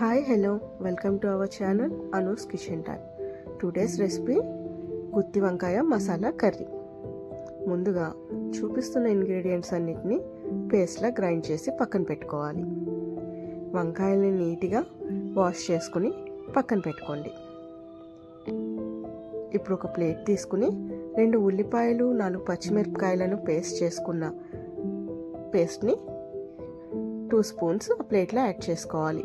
Hi hello welcome to our channel Anu's kitchen time today's recipe గుత్తి వంకాయ masala curry. ముందుగా చూపిస్తున్న ingredients అన్నిటిని పేస్ట్లా గ్రైండ్ చేసి పక్కన పెట్టుకోవాలి. వంకాయల్ని నీట్గా వాష్ చేసుకుని పక్కన పెట్టుకోండి. ఇప్పుడు ఒక ప్లేట్ తీసుకుని రెండు ఉల్లిపాయలు నాలుగు పచ్చిమిరపకాయలను పేస్ట్ చేసుకున్న పేస్ట్ని టూ స్పూన్స్ ఆ ప్లేట్లో యాడ్ చేసుకోవాలి.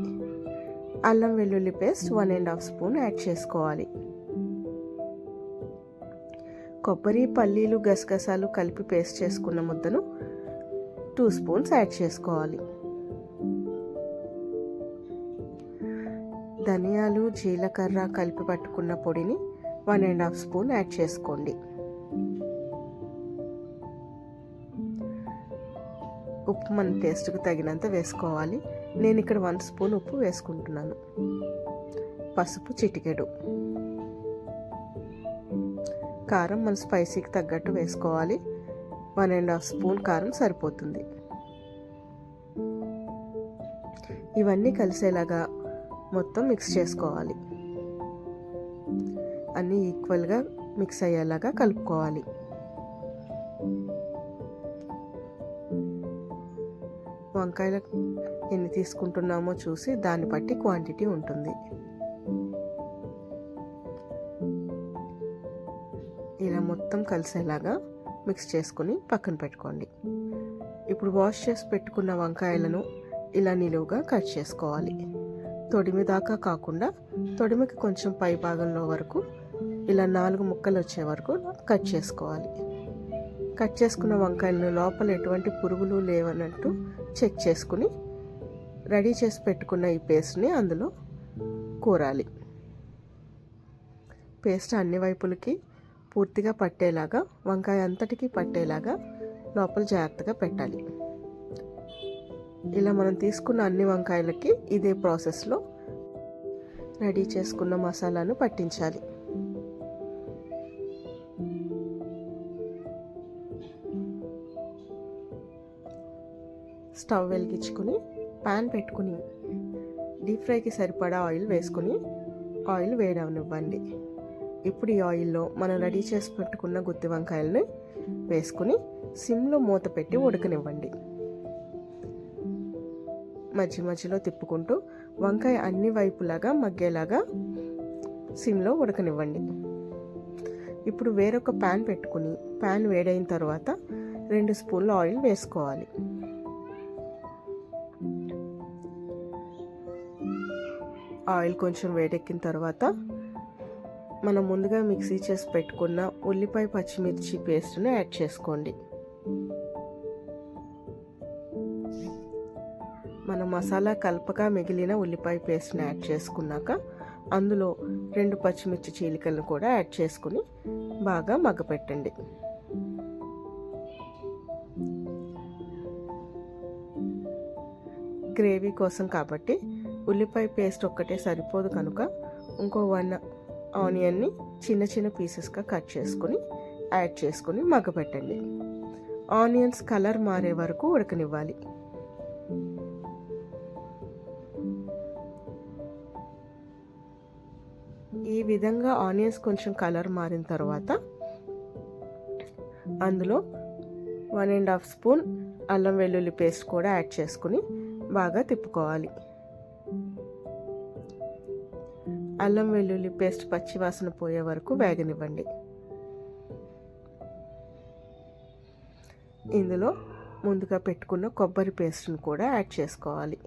అల్లం వెల్లుల్లి paste one and half spoon add చేసుకోవాలి. కొబ్బరి పల్లీలు గసగసాలు కలిపి పేస్ట్ చేసుకున్న ముద్దను టూ స్పూన్స్ యాడ్ చేసుకోవాలి. ధనియాలు జీలకర్ర కలిపి పట్టుకున్న పొడిని one and half spoon add చేసుకోండి. ఉప్పు మన టేస్ట్కి తగినంత వేసుకోవాలి. నేను ఇక్కడ వన్ స్పూన్ ఉప్పు వేసుకుంటున్నాను. పసుపు చిటికెడు. కారం మన స్పైసీకి తగ్గట్టు వేసుకోవాలి. వన్ అండ్ హాఫ్ స్పూన్ కారం సరిపోతుంది. ఇవన్నీ కలిసేలాగా మొత్తం మిక్స్ చేసుకోవాలి. అన్నీ ఈక్వల్గా మిక్స్ అయ్యేలాగా కలుపుకోవాలి. వంకాయలు ఎన్ని తీసుకుంటున్నామో చూసి దాన్ని బట్టి క్వాంటిటీ ఉంటుంది. ఇలా మొత్తం కలిసేలాగా మిక్స్ చేసుకుని పక్కన పెట్టుకోండి. ఇప్పుడు వాష్ చేసి పెట్టుకున్న వంకాయలను ఇలా నిలువుగా కట్ చేసుకోవాలి. తొడిమి దాకా కాకుండా తొడిమికి కొంచెం పై భాగంలో వరకు ఇలా నాలుగు ముక్కలు వచ్చే వరకు కట్ చేసుకోవాలి. కట్ చేసుకున్న వంకాయలను లోపల ఎటువంటి పురుగులు లేవన్నట్టు చెక్ చేసుకుని రెడీ చేసి పెట్టుకున్న ఈ పేస్ట్ని అందులో కూరాలి. పేస్ట్ అన్ని వైపులకి పూర్తిగా పట్టేలాగా వంకాయ అంతటికి పట్టేలాగా లోపల జాగ్రత్తగా పెట్టాలి. ఇలా మనం తీసుకున్న అన్ని వంకాయలకి ఇదే ప్రాసెస్లో రెడీ చేసుకున్న మసాలాను పట్టించాలి. స్టవ్ వెలిగించుకుని ప్యాన్ పెట్టుకుని డీప్ ఫ్రైకి సరిపడా ఆయిల్ వేసుకుని ఆయిల్ వేడవనివ్వండి. ఇప్పుడు ఈ ఆయిల్లో మనం రెడీ చేసి పెట్టుకున్న గుత్తి వంకాయలని వేసుకుని సిమ్లో మూత పెట్టి ఉడకనివ్వండి. మధ్య మధ్యలో తిప్పుకుంటూ వంకాయ అన్ని వైపులాగా మగ్గేలాగా సిమ్లో ఉడకనివ్వండి. ఇప్పుడు వేరొక ప్యాన్ పెట్టుకుని ప్యాన్ వేడైన తర్వాత రెండు స్పూన్ల ఆయిల్ వేసుకోవాలి. ఆయిల్ కొంచెం వేడెక్కిన తర్వాత మనం ముందుగా మిక్సీ చేసి పెట్టుకున్న ఉల్లిపాయ పచ్చిమిర్చి పేస్ట్ని యాడ్ చేసుకోండి. మన మసాలా కలపగా మిగిలిన ఉల్లిపాయ పేస్ట్ని యాడ్ చేసుకున్నాక అందులో రెండు పచ్చిమిర్చి చీలికలను కూడా యాడ్ చేసుకుని బాగా మగ్గపెట్టండి. గ్రేవీ కోసం కాబట్టి ఉల్లిపాయ పేస్ట్ ఒక్కటే సరిపోదు కనుక ఇంకో వన్ ఆనియన్ని చిన్న చిన్న పీసెస్గా కట్ చేసుకుని యాడ్ చేసుకుని మగ్గపెట్టండి. ఆనియన్స్ కలర్ మారే వరకు ఉడకనివ్వాలి. ఈ విధంగా ఆనియన్స్ కొంచెం కలర్ మారిన తర్వాత అందులో వన్ అండ్ హాఫ్ స్పూన్ అల్లం వెల్లుల్లి పేస్ట్ కూడా యాడ్ చేసుకుని బాగా తిప్పుకోవాలి. అల్లం వెల్లుల్లి పేస్ట్ పచ్చివాసన పోయే వరకు వేగనివ్వండి. ఇందులో ముందుగా పెట్టుకున్న కొబ్బరి పేస్ట్ని కూడా యాడ్ చేసుకోవాలి.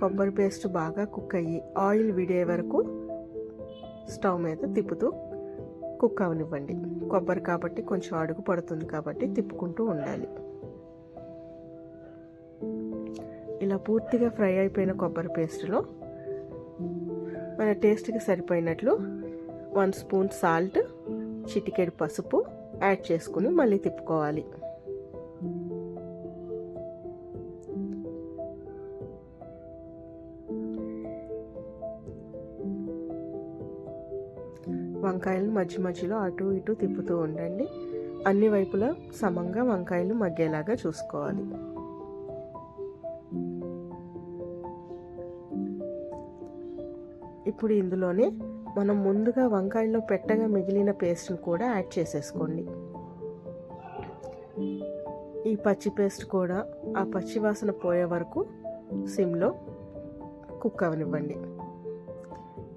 కొబ్బరి పేస్ట్ బాగా కుక్ అయ్యి ఆయిల్ విడే వరకు స్టవ్ మీద తిప్పుతూ కుక్ అవనివ్వండి కొబ్బరి కాబట్టి కొంచెం అడుగు పడుతుంది కాబట్టి తిప్పుకుంటూ ఉండాలి. ఇలా పూర్తిగా ఫ్రై అయిపోయిన కొబ్బరి పేస్ట్లో మన టేస్ట్కి సరిపోయినట్లు వన్ స్పూన్ సాల్ట్ చిటికెడు పసుపు యాడ్ చేసుకుని మళ్ళీ తిప్పుకోవాలి. వంకాయలు మధ్య మధ్యలో అటు ఇటు తిప్పుతూ ఉండండి. అన్ని వైపులా సమంగా వంకాయలు మగ్గేలాగా చూసుకోవాలి. ఇప్పుడు ఇందులోనే మనం ముందుగా వంకాయల్లో పెట్టగా మిగిలిన పేస్ట్ని కూడా యాడ్ చేసేసుకోండి. ఈ పచ్చి పేస్ట్ కూడా ఆ పచ్చి వాసన పోయే వరకు సిమ్లో కుక్ అవనివ్వండి.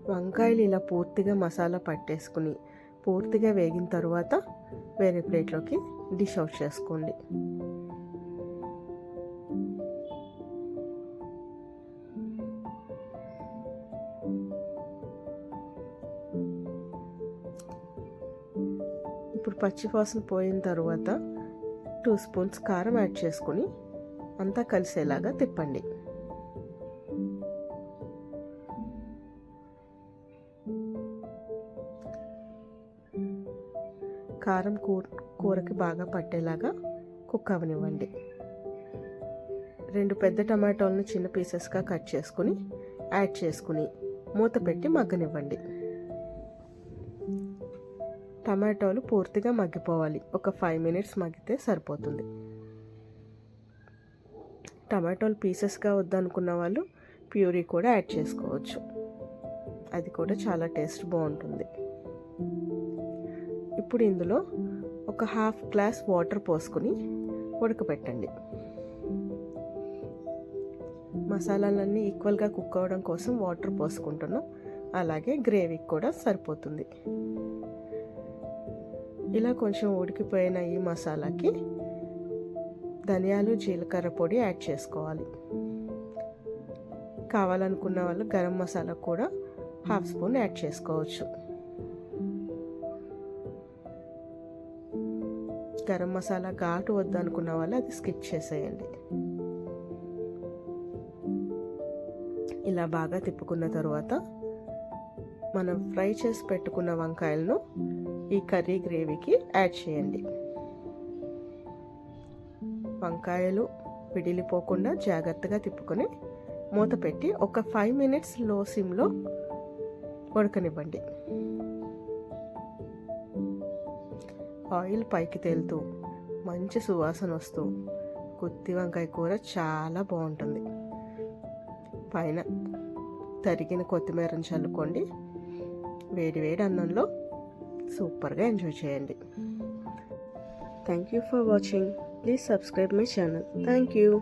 వంకాయలు ఇలా పూర్తిగా మసాలా పట్టేసుకుని పూర్తిగా వేగిన తర్వాత వేరే ప్లేట్లోకి డిష్ అవుట్ చేసుకోండి. ఇప్పుడు పచ్చిపాసన పోయిన తర్వాత టూ స్పూన్స్ కారం యాడ్ చేసుకొని అంతా కలిసేలాగా తిప్పండి. కారం కూర కూరకి బాగా పట్టేలాగా కుక్ అవనివ్వండి. రెండు పెద్ద టమాటోలను చిన్న పీసెస్గా కట్ చేసుకుని యాడ్ చేసుకుని మూత పెట్టి మగ్గనివ్వండి. టమాటోలు పూర్తిగా మగ్గిపోవాలి. ఒక ఫైవ్ మినిట్స్ మగ్గితే సరిపోతుంది. టమాటోలు పీసెస్గా వద్దనుకున్న వాళ్ళు ప్యూరీ కూడా యాడ్ చేసుకోవచ్చు. అది కూడా చాలా టేస్ట్ బాగుంటుంది. ఇప్పుడు ఇందులో ఒక హాఫ్ గ్లాస్ వాటర్ పోసుకొని ఉడకబెట్టండి మసాలాలన్నీ ఈక్వల్గా కుక్ అవ్వడం కోసం వాటర్ పోసుకుంటున్నాం. అలాగే గ్రేవీకి కూడా సరిపోతుంది. ఇలా కొంచెం ఉడికిపోయిన ఈ మసాలాకి ధనియాలు జీలకర్ర పొడి యాడ్ చేసుకోవాలి. కావాలనుకున్న వాళ్ళు గరం మసాలా కూడా హాఫ్ స్పూన్ యాడ్ చేసుకోవచ్చు. గరం మసాలా ఘాటు వద్దనుకున్న వాళ్ళు అది స్కిప్ చేసేయండి. ఇలా బాగా తిప్పుకున్న తర్వాత మనం ఫ్రై చేసి పెట్టుకున్న వంకాయలను ఈ కర్రీ గ్రేవీకి యాడ్ చేయండి. వంకాయలు విడిలిపోకుండా జాగ్రత్తగా తిప్పుకొని మూత పెట్టి ఒక ఫైవ్ మినిట్స్లో సిమ్లో ఉడకనివ్వండి. ఆయిల్ పైకి తేలుతూ మంచి సువాసన వస్తూ గుత్తి వంకాయ కూర చాలా బాగుంటుంది. పైన తరిగిన కొత్తిమీరను చల్లుకోండి. వేడి వేడి అన్నంలో సూపర్గా ఎంజాయ్ చేయండి. Thank you for watching please subscribe my channel thank you